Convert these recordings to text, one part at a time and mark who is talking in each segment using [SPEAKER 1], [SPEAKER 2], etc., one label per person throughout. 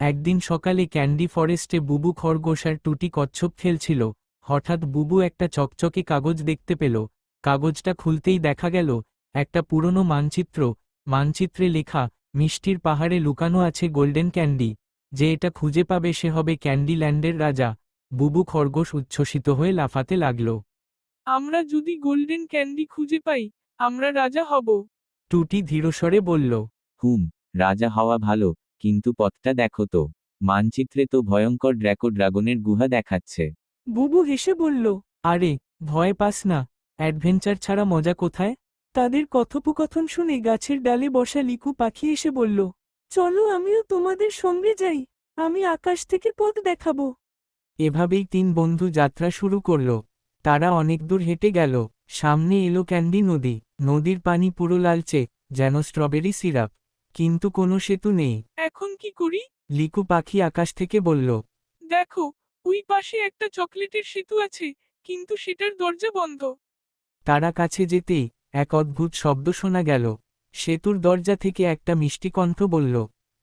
[SPEAKER 1] একদিন সকালে ক্যান্ডি ফরেস্টে বুবু খরগোশ আর টুটি কচ্ছপ খেলছিল, হঠাৎ বুবু একটা চকচকে কাগজ দেখতে পেল, কাগজটা খুলতেই দেখা গেল, একটা পুরনো মানচিত্র, মানচিত্রে লেখা, মিষ্টির পাহাড়ে লুকানো আছে গোল্ডেন ক্যান্ডি, যে এটা খুঁজে পাবে সে হবে ক্যান্ডি ল্যান্ডের রাজা। বুবু খরগোশ উচ্ছ্বসিত হয়ে লাফাতে লাগল।
[SPEAKER 2] আমরা যদি গোল্ডেন ক্যান্ডি খুঁজে পাই, আমরা রাজা হব।
[SPEAKER 1] টুটি ধীরস্বরে বলল।
[SPEAKER 3] হুম, রাজা হওয়া ভালো কিন্তু পথটা দেখো তো মানচিত্রে তো ভয়ঙ্কর ড্র্যাকো ড্রাগনের গুহা দেখাচ্ছে।
[SPEAKER 1] বুবু হেসে বলল আরে ভয় পাস না অ্যাডভেঞ্চার ছাড়া মজা কোথায়? তাদের কথোপকথন শুনে গাছের ডালে বসা লিকু পাখি এসে বলল চলো আমিও তোমাদের সঙ্গে যাই আমি আকাশ থেকে পথ দেখাবো। এভাবেই তিন বন্ধু যাত্রা শুরু করল। তারা অনেক দূর হেঁটে গেল। সামনে এলো ক্যান্ডি নদী। নদীর পানি পুরো লালচে যেন স্ট্রবেরি সিরাপ। কিন্তু কোনো সেতু নেই।
[SPEAKER 2] এখন কি করি?
[SPEAKER 1] লিকু পাখি আকাশ থেকে বলল
[SPEAKER 2] দেখো ওই পাশে একটা চকলেটের সেতু আছে কিন্তু সেটার দরজা বন্ধ।
[SPEAKER 1] তারা কাছে যেতেই এক অদ্ভুত শব্দ শোনা গেল। সেতুর দরজা থেকে একটা মিষ্টি কণ্ঠ বলল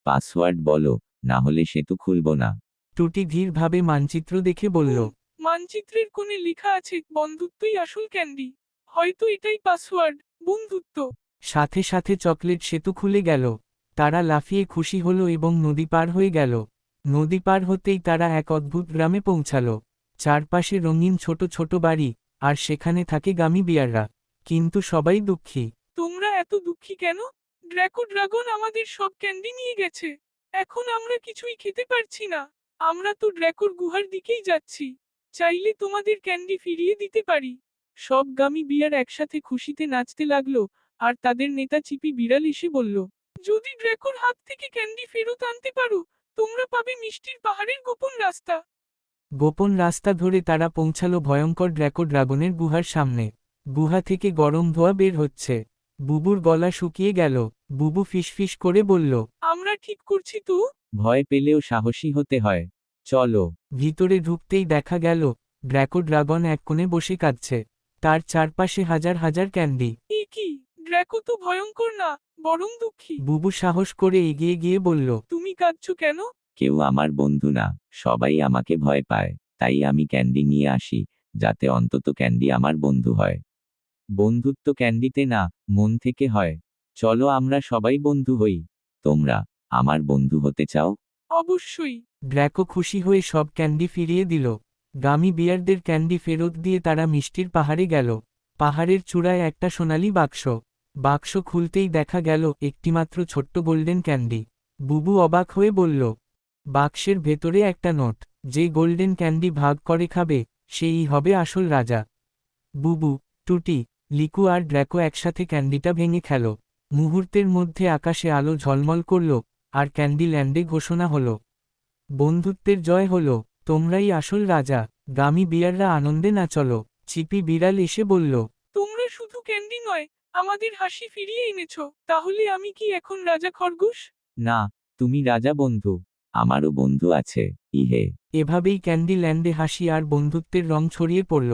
[SPEAKER 3] পাসওয়ার্ড বলো না হলে সেতু খুলব না।
[SPEAKER 1] টুটি ধীরভাবে মানচিত্র দেখে বলল
[SPEAKER 2] মানচিত্রের কোণে লেখা আছে বন্ধুত্বই আসল ক্যান্ডি। হয়তো এটাই পাসওয়ার্ড বন্ধুত্ব।
[SPEAKER 1] সাথে সাথে চকলেট সেতু খুলে গেল। তারা লাফিয়ে খুশি হল এবং নদী পার হয়ে গেল। নদী পার হতেই তারা এক অদ্ভুত গ্রামে পৌঁছাল। চারপাশে রঙিন ছোট ছোট বাড়ি, আর সেখানে থাকে গামি বিয়াররা। কিন্তু সবাই দুঃখী।
[SPEAKER 2] তোমরা এত দুঃখী কেন? ড্র্যাকো ড্রাগন আমাদের সব ক্যান্ডি নিয়ে গেছে। এখন আমরা কিছুই খেতে পারছি না। আমরা তো ড্র্যাকোর গুহার দিকেই যাচ্ছি। চাইলে তোমাদের ক্যান্ডি ফিরিয়ে দিতে পারি। সব গামি বিয়ার একসাথে খুশিতে নাচতে লাগল, আর তাদের নেতা চিপি বিড়াল এসে বলল যদি ড্র্যাকোর হাত থেকে ক্যান্ডি ফেরত আনতে পারো তোমরা পাবে মিষ্টির পাহাড়ের গোপন রাস্তা।
[SPEAKER 1] গোপন রাস্তা ধরে তারা পৌঁছালো ভয়ঙ্কর ড্র্যাকো ড্রাগনের গুহার সামনে। গুহা থেকে গরম ধোয়া বের হচ্ছে। বুবুর গলা শুকিয়ে গেল। বুবু ফিসফিস করে বলল
[SPEAKER 2] আমরা ঠিক করছি তো?
[SPEAKER 3] ভয় পেলেও সাহসী হতে হয়। চলো।
[SPEAKER 1] ভিতরে ঢুকতেই দেখা গেল ড্র্যাকো ড্রাগন এক কোণে বসে কাঁদছে। তার চারপাশে হাজার হাজার ক্যান্ডি।
[SPEAKER 2] কি? ড্র্যাকো তো ভয়ঙ্কর না বরং দুঃখী।
[SPEAKER 1] বুবু সাহস করে এগিয়ে গিয়ে বলল
[SPEAKER 2] তুমি কাঁদছো কেন?
[SPEAKER 3] কেউ আমার বন্ধু না সবাই আমাকে ভয় পায় তাই আমি ক্যান্ডি নিয়ে আসি যাতে অন্তত ক্যান্ডি আমার বন্ধু হয়। বন্ধুত্ব ক্যান্ডিতে না মন থেকে হয়। চলো আমরা সবাই বন্ধু হই। তোমরা আমার বন্ধু হতে চাও?
[SPEAKER 2] অবশ্যই।
[SPEAKER 1] ড্র্যাকো খুশি হয়ে সব ক্যান্ডি ফিরিয়ে দিল। গামি বিয়ারদের ক্যান্ডি ফেরত দিয়ে তারা মিষ্টির পাহাড়ে গেল। পাহাড়ের চূড়ায় একটা সোনালি বাক্স। বাক্স খুলতেই দেখা গেল একটিমাত্র ছোট্ট গোল্ডেন ক্যান্ডি। বুবু অবাক হয়ে বলল, বাক্সের ভেতরে একটা নোট, যে গোল্ডেন ক্যান্ডি ভাগ করে খাবে সেই হবে আসল রাজা। বুবু, টুটি, লিকু আর ড্র্যাকো একসাথে ক্যান্ডিটা ভেঙে খেল। মুহূর্তের মধ্যে আকাশে আলো ঝলমল করল আর ক্যান্ডি ল্যান্ডে ঘোষণা হল, বন্ধুত্বের জয় হল, তোমরাই আসল রাজা। গামি বিয়াররা আনন্দে না চলো চিপি বিড়াল এসে বলল,
[SPEAKER 2] তোমরা শুধু ক্যান্ডি নয় আমাদের হাসি ফিরিয়ে এনেছ তাহলে আমি কি এখন রাজা খরগোশ?
[SPEAKER 3] না তুমি রাজা বন্ধু আমারও বন্ধু আছে ইহে।
[SPEAKER 1] এভাবেই ক্যান্ডি ল্যান্ডে হাসি আর বন্ধুত্বের রং ছড়িয়ে পড়ল।